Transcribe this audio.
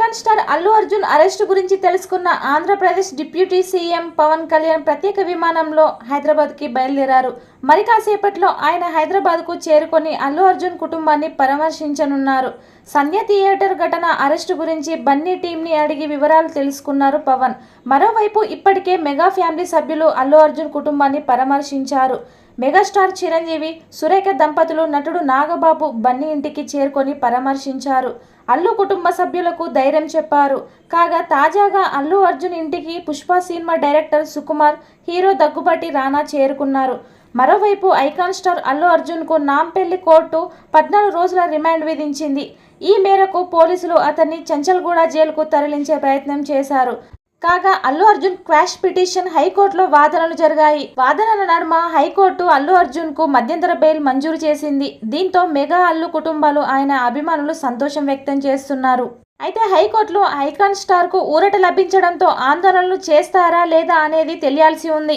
Icon star Allu Arjun arrest గురించి తెలుసుకున్న Andhra Pradesh deputy CM Pawan Kalyan ప్రత్యేక విమానంలో హైదరాబాద్కి బయలుదేరారు. మరి కాసేపట్లో ఆయన హైదరాబాద్కు చేరుకొని అల్లు అర్జున్ కుటుంబాన్ని పరామర్శించనున్నారు. సంధ్య థియేటర్ ఘటన అరెస్టు గురించి బన్నీ టీంని అడిగి వివరాలు తెలుసుకున్నారు పవన్. మరోవైపు ఇప్పటికే మెగా ఫ్యామిలీ సభ్యులు అల్లు అర్జున్ కుటుంబాన్ని పరామర్శించారు. మెగాస్టార్ చిరంజీవి సురేఖ దంపతులు నటుడు నాగబాబు బన్నీ ఇంటికి చేరుకొని పరామర్శించారు. అల్లు కుటుంబ సభ్యులకు ధైర్యం చెప్పారు. కాగా తాజాగా అల్లు అర్జున్ ఇంటికి Pushpa cinema director Sukumar hero Daggubati Rana చేరుకున్నారు. మరోవైపు ఐకాన్ స్టార్ అల్లు అర్జున్కు నాంపెల్లి కోర్టు పద్నాలుగు రోజుల రిమాండ్ విధించింది. ఈ మేరకు పోలీసులు అతన్ని చంచల్గూడ జైలుకు తరలించే ప్రయత్నం చేశారు. కాగా అల్లు అర్జున్ క్వాష్ పిటిషన్ హైకోర్టులో వాదనలు జరిగాయి. వాదనల నడుమ హైకోర్టు అల్లు అర్జున్కు మధ్యంతర బెయిల్ మంజూరు చేసింది. దీంతో మెగా అల్లు కుటుంబాలు ఆయన అభిమానులు సంతోషం వ్యక్తం చేస్తున్నారు. అయితే హైకోర్టులో ఐకాన్ స్టార్కు ఊరట లభించడంతో ఆందోళనలు చేస్తారా లేదా అనేది తెలియాల్సి ఉంది.